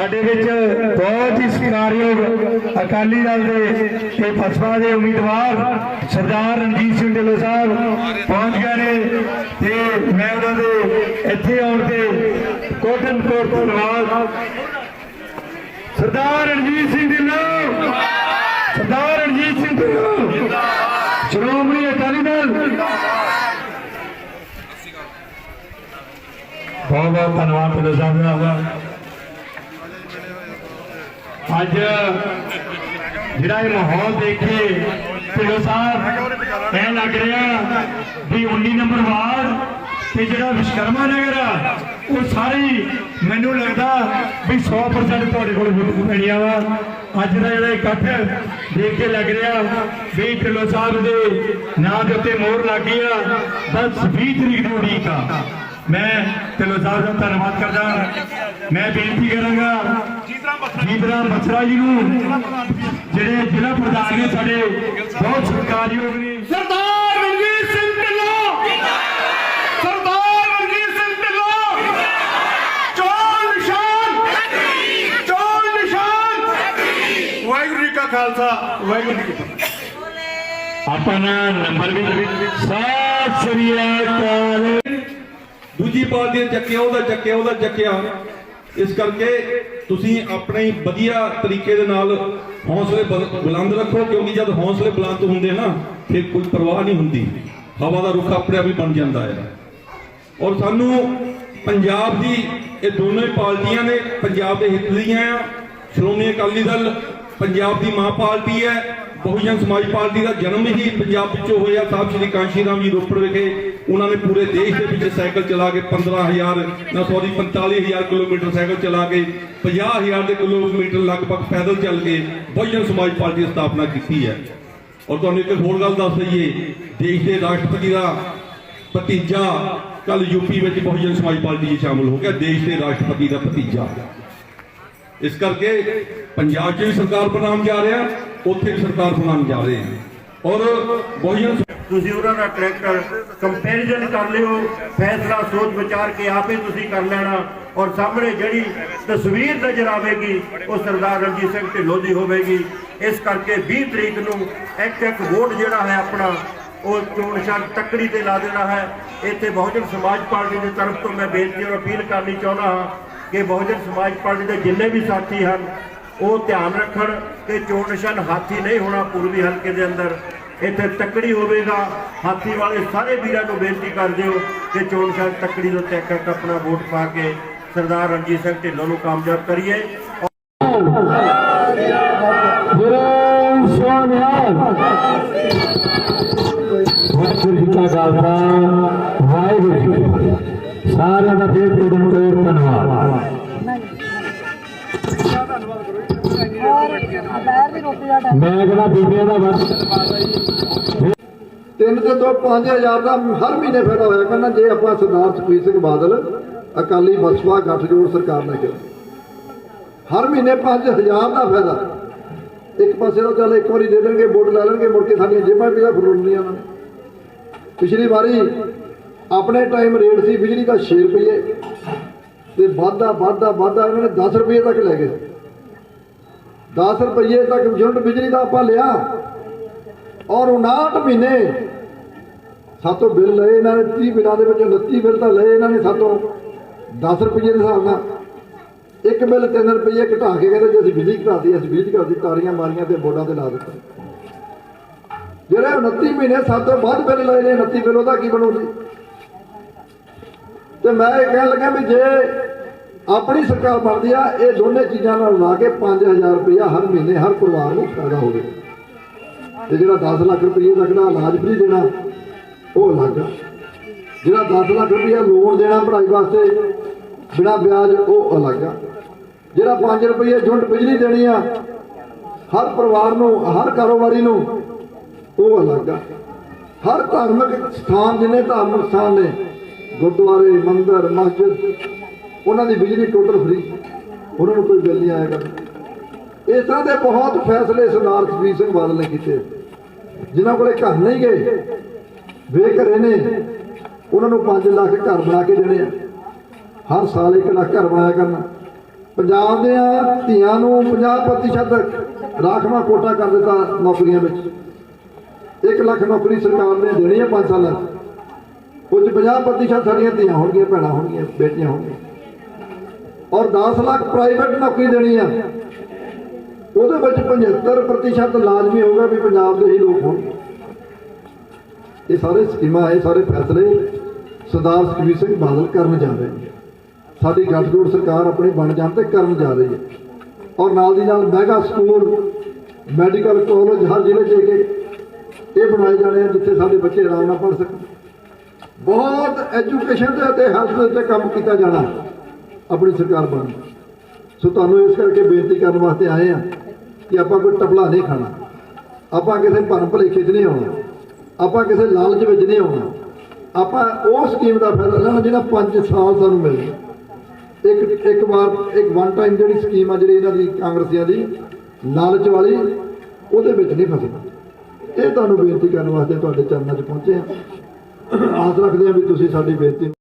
ਸਾਡੇ ਵਿੱਚ ਬਹੁਤ ਹੀ ਸਤਿਕਾਰਯੋਗ ਅਕਾਲੀ ਦਲ ਦੇ ਤੇ ਬਸਪਾ ਦੇ ਉਮੀਦਵਾਰ ਸਰਦਾਰ ਰਣਜੀਤ ਸਿੰਘ ਢਿੱਲੋਂ ਸਾਹਿਬ ਪਹੁੰਚ ਗਏ ਨੇ ਤੇ ਮੈਂ ਉਹਨਾਂ ਦੇ ਇੱਥੇ ਆਉਣ ਤੇ ਕੋਟਨ ਕੋਟ ਧੰਨਵਾਦ। ਸਰਦਾਰ ਰਣਜੀਤ ਸਿੰਘ ਢਿੱਲੋਂ, ਸਰਦਾਰ ਰਣਜੀਤ ਸਿੰਘ ਢਿੱਲੋਂ, ਸ਼੍ਰੋਮਣੀ ਅਕਾਲੀ ਦਲ। ਬਹੁਤ ਬਹੁਤ ਧੰਨਵਾਦ ਢਿੱਲੋਂ ਸਾਹਿਬ ਦਾ। ਅੱਜ ਜਿਹੜਾ ਇਹ ਮਾਹੌਲ ਦੇਖੇ ਕੇ ਢਿੱਲੋਂ ਸਾਹਿਬ, ਇਹ ਲੱਗ ਰਿਹਾ ਵੀ 19 ਨੰਬਰ ਵਾਰਡ ਤੇ ਜਿਹੜਾ ਵਿਸ਼ਕਰਮਾ ਨਗਰ ਆ, ਉਹ ਸਾਰੀ ਮੈਨੂੰ ਲੱਗਦਾ ਵੀ 100% ਤੁਹਾਡੇ ਕੋਲ ਵੋਟ ਪੈਣੀਆਂ ਵਾ। ਅੱਜ ਦਾ ਜਿਹੜਾ ਇਕੱਠ ਦੇਖ ਕੇ ਲੱਗ ਰਿਹਾ ਵੀ ਢਿੱਲੋਂ ਸਾਹਿਬ ਦੇ ਨਾਂ ਦੇ ਉੱਤੇ ਮੋਹਰ ਲੱਗ ਗਈ ਆ, ਬਸ 20 ਤਰੀਕ ਨੂੰ ਉਡੀਕ ਆ। ਮੈਂ ਢਿੱਲੋਂ ਸਾਹਿਬ ਦਾ ਧੰਨਵਾਦ ਕਰਦਾ ਮੈਂ ਬੇਨਤੀ ਕਰਾਂਗਾ ਜੀਤਰਾਮ ਬਸਰਾ ਜੀ ਨੂੰ ਜਿਹੜੇ ਜ਼ਿਲ੍ਹਾ ਪ੍ਰਧਾਨ ਨੇ ਸਾਡੇ ਬਹੁਤ ਸਤਿਕਾਰਯੋਗ ਨੇ। ਸਰਦਾਰ ਰਣਜੀਤ ਸਿੰਘ ਢਿੱਲੋਂ। ਸਰਦਾਰ ਰਣਜੀਤ ਸਿੰਘ ਢਿੱਲੋਂ। ਚੋਣ ਨਿਸ਼ਾਨ। ਚੋਣ ਨਿਸ਼ਾਨ। ਵਾਹਿਗੁਰੂ ਜੀ ਕਾ ਖਾਲਸਾ। ਵਾਹਿਗੁਰੂ ਜੀ ਕੀ ਫਤਿਹ। ਆਪਣਾ ਨੰਬਰ ਵੀ ਸਤਿ ਸ੍ਰੀ ਅਕਾਲ। ਦੂਜੀ ਪਾਰਟੀ ਚੱਕਿਆ ਉਹਦਾ ਚੱਕਿਆ ਉਹਦਾ ਚੱਕਿਆ। ਇਸ ਕਰਕੇ ਤੁਸੀਂ ਆਪਣੇ ਵਧੀਆ ਤਰੀਕੇ ਦੇ ਨਾਲ ਹੌਸਲੇ ਬੁਲ- ਬੁਲੰਦ ਰੱਖੋ, ਕਿਉਂਕਿ ਜਦ ਹੌਸਲੇ ਬੁਲੰਦ ਹੁੰਦੇ ਨਾ, ਫਿਰ ਕੋਈ ਪਰਵਾਹ ਨਹੀਂ ਹੁੰਦੀ। ਹਵਾ ਦਾ ਰੁੱਖ ਆਪਣੇ ਆਪ ਹੀ ਬਣ ਜਾਂਦਾ ਹੈ। ਔਰ ਸਾਨੂੰ ਪੰਜਾਬ ਦੀ ਇਹ ਦੋਨੋਂ ਹੀ ਪਾਰਟੀਆਂ ਨੇ, ਪੰਜਾਬ ਦੇ ਹਿੱਤ ਦੀਆਂ ਆ, ਸ਼੍ਰੋਮਣੀ ਅਕਾਲੀ ਦਲ ਪੰਜਾਬ ਦੀ ਮਾਂ ਪਾਰਟੀ ਹੈ, ਬਹੁਜਨ ਸਮਾਜ ਪਾਰਟੀ ਦਾ ਜਨਮ ਹੀ ਪੰਜਾਬ ਵਿੱਚੋਂ ਹੋਇਆ, ਸਾਹਿਬ ਸ਼੍ਰੀ ਕਾਂਸ਼ੀ ਰਾਮ ਜੀ ਰੋਪੜ ਵਿਖੇ। ਉਹਨਾਂ ਨੇ ਪੂਰੇ ਦੇਸ਼ ਦੇ ਵਿੱਚ ਸਾਈਕਲ ਚਲਾ ਕੇ 15000 ਨਾ ਸੌਰੀ 45000 ਕਿਲੋਮੀਟਰ ਸਾਈਕਲ ਚਲਾ ਕੇ 50000 ਦੇ ਕਿਲੋਮੀਟਰ ਲਗਭਗ ਪੈਦਲ ਚੱਲ ਕੇ ਬਹੁਜਨ ਸਮਾਜ ਪਾਰਟੀ ਦੀ ਸਥਾਪਨਾ ਕੀਤੀ ਹੈ। ਔਰ ਤੁਹਾਨੂੰ ਇੱਕ ਹੋਰ ਗੱਲ ਦੱਸ ਦਈਏ, ਦੇਸ਼ ਦੇ ਰਾਸ਼ਟਰਪਤੀ ਦਾ ਭਤੀਜਾ ਕੱਲ ਯੂਪੀ ਵਿੱਚ ਬਹੁਜਨ ਸਮਾਜ ਪਾਰਟੀ 'ਚ ਸ਼ਾਮਲ ਹੋ ਗਿਆ, ਦੇਸ਼ ਦੇ ਰਾਸ਼ਟਰਪਤੀ ਦਾ ਭਤੀਜਾ। ਇਸ ਕਰਕੇ ਪੰਜਾਬ 'ਚ ਵੀ ਸਰਕਾਰ ਬਣਾਉਣ ਜਾ ਰਿਹਾ, ਉੱਥੇ ਵੀ ਸਰਕਾਰ ਬਣਾਉਣ ਜਾ ਰਹੇ ਹਾਂ ਔਰ ਬਹੁਜਨ ਤੁਸੀਂ ਉਹਨਾਂ ਦਾ ਟਰੈਕਟਰ ਕੰਪੈਰੀਜ਼ਨ ਕਰ ਲਿਓ, ਫੈਸਲਾ, ਸੋਚ ਵਿਚਾਰ ਕੇ ਆਪੇ ਤੁਸੀਂ ਕਰ ਲੈਣਾ ਔਰ ਸਾਹਮਣੇ ਜਿਹੜੀ ਤਸਵੀਰ ਨਜ਼ਰ ਆਵੇਗੀ, ਉਹ ਸਰਦਾਰ ਰਣਜੀਤ ਸਿੰਘ ਢਿੱਲੋਂ ਦੀ ਹੋਵੇਗੀ। ਇਸ ਕਰਕੇ 20 ਤਰੀਕ ਨੂੰ ਇੱਕ ਇੱਕ ਵੋਟ ਜਿਹੜਾ ਹੈ ਆਪਣਾ, ਉਹ ਚੋਣ ਨਿਸ਼ਾਨ ਤੱਕੜੀ ਤੇ ਲਾ ਦੇਣਾ ਹੈ। ਇੱਥੇ ਬਹੁਜਨ ਸਮਾਜ ਪਾਰਟੀ ਦੀ ਤਰਫ ਤੋਂ ਮੈਂ ਬੇਨਤੀ ਔਰ ਅਪੀਲ ਕਰਨੀ ਚਾਹੁੰਦਾ ਹਾਂ ਕਿ ਬਹੁਜਨ ਸਮਾਜ ਪਾਰਟੀ ਦੇ ਜਿੰਨੇ ਵੀ ਸਾਥੀ ਹਨ ਉਹ ਧਿਆਨ ਰੱਖਣ ਕਿ ਚੋਣ ਨਿਸ਼ਾਨ ਹਾਥੀ ਨਹੀਂ ਹੋਣਾ ਪੂਰਬੀ ਹਲਕੇ ਦੇ ਅੰਦਰ। ਇੱਥੇ ਤੱਕੜੀ ਹੋਵੇਗਾ। ਹਾਥੀ ਵਾਲੇ ਸਾਰੇ ਵੀਰਾਂ ਨੂੰ ਬੇਨਤੀ ਕਰ ਦਿਓ ਕਿ ਚੋਣ ਨਿਸ਼ਾਨ ਤੱਕੜੀ ਦੇ ਉੱਤੇ ਇੱਕ ਆਪਣਾ ਵੋਟ ਪਾ ਕੇ ਸਰਦਾਰ ਰਣਜੀਤ ਸਿੰਘ ਢਿੱਲੋਂ ਨੂੰ ਕਾਮਯਾਬ ਕਰੀਏ। ਗੁਰੂ ਸੋਨਿਆਲ ਵਾਹਿਗੁਰੂ ਜੀ ਕਾ ਖਾਲਸਾ। ਵਾਹਿਗੁਰੂ ਜੀ ਸਾਰਿਆਂ ਦਾ ਫੇਰ ਕੋਟਨ ਧੰਨਵਾਦ। ਔਰ ਦੁਪਹਿਰ ਦੀ ਰੋਟੀ ਦਾ ਟਾਈਮ ਮੈਂ ਕਹਿੰਦਾ ਬੀਬੀਆਂ ਦਾ ਵਰਤ ਤਿੰਨ ਤੇ ਦੋ 5000 ਦਾ ਹਰ ਮਹੀਨੇ ਫਾਇਦਾ ਹੋਇਆ। ਕਹਿੰਦਾ ਜੇ ਆਪਾਂ ਸਰਦਾਰ ਸੁਖਬੀਰ ਸਿੰਘ ਬਾਦਲ, ਅਕਾਲੀ ਬਸਪਾ ਗੱਠਜੋੜ ਸਰਕਾਰ ਨੇ ਕਿਹਾ। ਹਰ ਮਹੀਨੇ 5000 ਦਾ ਫਾਇਦਾ। ਇੱਕ ਪਾਸੇ ਤੋਂ ਚੱਲ ਇੱਕ ਵਾਰੀ ਦੇ ਦੇਣਗੇ, ਵੋਟ ਲੈ ਲੈਣਗੇ, ਮੁੜ ਕੇ ਸਾਡੀਆਂ ਜੇਬਾਂ ਵੀ ਤਾਂ ਫਰੋਲਣੀਆਂ ਉਹਨਾਂ ਨੇ। ਪਿਛਲੀ ਵਾਰੀ ਆਪਣੇ ਟਾਈਮ ਰੇਟ ਸੀ ਬਿਜਲੀ ਦਾ 6 ਰੁਪਏ ਤੇ ਵਾਧਾ ਵਾਧਾ ਵਾਧਾ ਇਹਨਾਂ ਨੇ 10 ਰੁਪਏ ਤੱਕ ਲੈ ਗਏ। 10 ਰੁਪਏ ਤੱਕ ਯੂਨਿਟ ਬਿਜਲੀ ਦਾ ਆਪਾਂ ਲਿਆ ਔਰ 59 ਮਹੀਨੇ ਸਾਤੋਂ ਬਿੱਲ ਲਏ ਇਹਨਾਂ ਨੇ 30 ਬਿੱਲਾਂ ਦੇ ਵਿੱਚ 29 ਬਿੱਲ ਤਾਂ ਲਏ ਇਹਨਾਂ ਨੇ ਸਾਤੋਂ। 10 ਰੁਪਏ ਦੇ ਹਿਸਾਬ ਨਾਲ। ਇੱਕ ਬਿੱਲ 3 ਰੁਪਏ ਘਟਾ ਕੇ ਕਹਿੰਦੇ ਜੇ ਅਸੀਂ ਬਿਜਲੀ ਘਟਾਤੀ ਅਸੀਂ ਬਿਜਲੀ ਘਟਾਤੀ ਤਾਰੀਆਂ ਮਾਰੀਆਂ ਤੇ ਬੋਰਡਾਂ ਤੇ ਲਾ ਦਿੱਤਾ। ਜਿਹੜੇ 29 ਮਹੀਨੇ ਸਾਤੋਂ ਵੱਧ ਬਿੱਲ ਲਏ ਨੇ 29 ਬਿੱਲ ਉਹਦਾ ਕੀ ਬਣੂ ਜੀ? ਤੇ ਮੈਂ ਇਹ ਕਹਿਣ ਲੱਗਾ ਵੀ ਜੇ ਆਪਣੀ ਸਰਕਾਰ ਬਣਦੀ ਆ, ਇਹ ਦੋਨੇ ਚੀਜ਼ਾਂ ਨਾਲ ਲਾ ਕੇ 5000 ਰੁਪਇਆ ਹਰ ਮਹੀਨੇ ਹਰ ਪਰਿਵਾਰ ਨੂੰ ਫਾਇਦਾ ਹੋਵੇ। ਤੇ ਜਿਹੜਾ 10 ਲੱਖ ਰੁਪਏ ਤੱਕ ਦਾ ਇਲਾਜ ਫ੍ਰੀ ਦੇਣਾ, ਉਹ ਅਲੱਗ ਆ। ਜਿਹੜਾ 10 ਲੱਖ ਰੁਪਏ ਲੋਨ ਦੇਣਾ ਪੜ੍ਹਾਈ ਵਾਸਤੇ, ਬਿਨਾਂ ਵਿਆਜ, ਉਹ ਅਲੱਗ ਆ। ਜਿਹੜਾ 5 ਰੁਪਏ ਯੂਨਿਟ ਬਿਜਲੀ ਦੇਣੀ ਆ, ਹਰ ਪਰਿਵਾਰ ਨੂੰ, ਹਰ ਕਾਰੋਬਾਰੀ ਨੂੰ, ਉਹ ਅਲੱਗ ਆ। ਹਰ ਧਾਰਮਿਕ ਸਥਾਨ ਜਿੰਨੇ ਧਾਰਮਿਕ ਸਥਾਨ ਨੇ, ਗੁਰਦੁਆਰੇ, ਮੰਦਿਰ, ਮਸਜਿਦ ਉਹਨਾਂ ਦੀ ਬਿਜਲੀ ਟੋਟਲ ਫ੍ਰੀ ਉਹਨਾਂ ਨੂੰ ਕੋਈ ਬਿੱਲ ਨਹੀਂ ਆਏਗਾ। ਇਸ ਤਰ੍ਹਾਂ ਦੇ ਬਹੁਤ ਫੈਸਲੇ ਸਰਦਾਰ ਸੁਖਬੀਰ ਸਿੰਘ ਬਾਦਲ ਨੇ ਕੀਤੇ। ਜਿਨ੍ਹਾਂ ਕੋਲੇ ਘਰ ਨਹੀਂ ਗਏ, ਬੇਘਰੇ ਨੇ, ਉਹਨਾਂ ਨੂੰ 5 ਲੱਖ ਘਰ ਬਣਾ ਕੇ ਦੇਣੇ ਆ। ਹਰ ਸਾਲ 1 ਲੱਖ ਘਰ ਬਣਾਇਆ ਕਰਨਾ। ਪੰਜਾਬ ਦੇ ਧੀਆਂ ਨੂੰ 50% ਰਾਖਵਾ ਕੋਟਾ ਕਰ ਦਿੱਤਾ ਨੌਕਰੀਆਂ ਵਿੱਚ। 1 ਲੱਖ ਨੌਕਰੀ ਸਰਕਾਰ ਨੇ ਦੇਣੀ ਹੈ 5 ਸਾਲਾਂ 'ਚ। ਕੁਝ 50% ਸਾਡੀਆਂ ਧੀਆਂ ਹੋਣਗੀਆਂ, ਭੈਣਾਂ ਹੋਣਗੀਆਂ, ਬੇਟੀਆਂ ਹੋਣਗੀਆਂ। ਔਰ 10 ਲੱਖ ਪ੍ਰਾਈਵੇਟ ਨੌਕਰੀ ਦੇਣੀ ਆ। ਉਹਦੇ ਵਿੱਚ 75% ਲਾਜ਼ਮੀ ਹੋਗਾ ਵੀ ਪੰਜਾਬ ਦੇ ਹੀ ਲੋਕ ਹੋਣ। ਇਹ ਸਾਰੇ ਸਕੀਮਾਂ, ਇਹ ਸਾਰੇ ਫੈਸਲੇ ਸਰਦਾਰ ਸੁਖਬੀਰ ਸਿੰਘ ਬਾਦਲ ਕਰਨ ਜਾ ਰਹੇ ਨੇ। ਸਾਡੀ ਗੱਠਜੋੜ ਸਰਕਾਰ ਆਪਣੇ ਬਣ ਜਾਣ ਤੇ ਕਰਨ ਜਾ ਰਹੀ ਹੈ। ਔਰ ਨਾਲ ਦੀ ਨਾਲ ਮੈਗਾ ਸਕੂਲ ਮੈਡੀਕਲ ਕਾਲਜ ਹਰ ਜ਼ਿਲ੍ਹੇ 'ਚ ਇੱਕ ਇਹ ਬਣਾਏ ਜਾਣੇ ਆ ਜਿੱਥੇ ਸਾਡੇ ਬੱਚੇ ਆਰਾਮ ਨਾਲ ਪੜ੍ਹ ਸਕਣ। ਬਹੁਤ ਐਜੂਕੇਸ਼ਨ ਤੇ ਅਤੇ ਹੈਲਥ ਦੇ ਉੱਤੇ ਕੰਮ ਕੀਤਾ ਜਾਣਾ। ਆਪਣੀ ਸਰਕਾਰ ਬਣ ਸੋ ਤੁਹਾਨੂੰ ਇਸ ਕਰਕੇ ਬੇਨਤੀ ਕਰਨ ਵਾਸਤੇ ਆਏ ਆ ਕਿ ਆਪਾਂ ਕੋਈ ਟਪਲਾ ਨਹੀਂ ਖਾਣਾ। ਆਪਾਂ ਕਿਸੇ ਭਰਮ ਭਲੇਖੇ 'ਚ ਨਹੀਂ ਆਉਣਾ। ਆਪਾਂ ਕਿਸੇ ਲਾਲਚ ਵਿੱਚ ਨਹੀਂ ਆਉਣਾ। ਆਪਾਂ ਉਹ ਸਕੀਮ ਦਾ ਫਾਇਦਾ ਲੈਣਾ ਜਿਹੜਾ 5 ਸਾਲ ਸਾਨੂੰ ਮਿਲ ਇੱਕ ਇੱਕ ਵਾਰ, ਇੱਕ ਵਨ ਟਾਈਮ ਜਿਹੜੀ ਸਕੀਮ ਆ ਜਿਹੜੀ ਇਹਨਾਂ ਦੀ ਕਾਂਗਰਸੀਆਂ ਦੀ, ਲਾਲਚ ਵਾਲੀ, ਉਹਦੇ ਵਿੱਚ ਨਹੀਂ ਫਸਣਾ। ਇਹ ਤੁਹਾਨੂੰ ਬੇਨਤੀ ਕਰਨ ਵਾਸਤੇ ਤੁਹਾਡੇ ਚਰਨਾਂ 'ਚ ਪਹੁੰਚੇ ਆ ਆਸ ਰੱਖਦੇ ਆ ਵੀ ਤੁਸੀਂ ਸਾਡੀ ਬੇਨਤੀ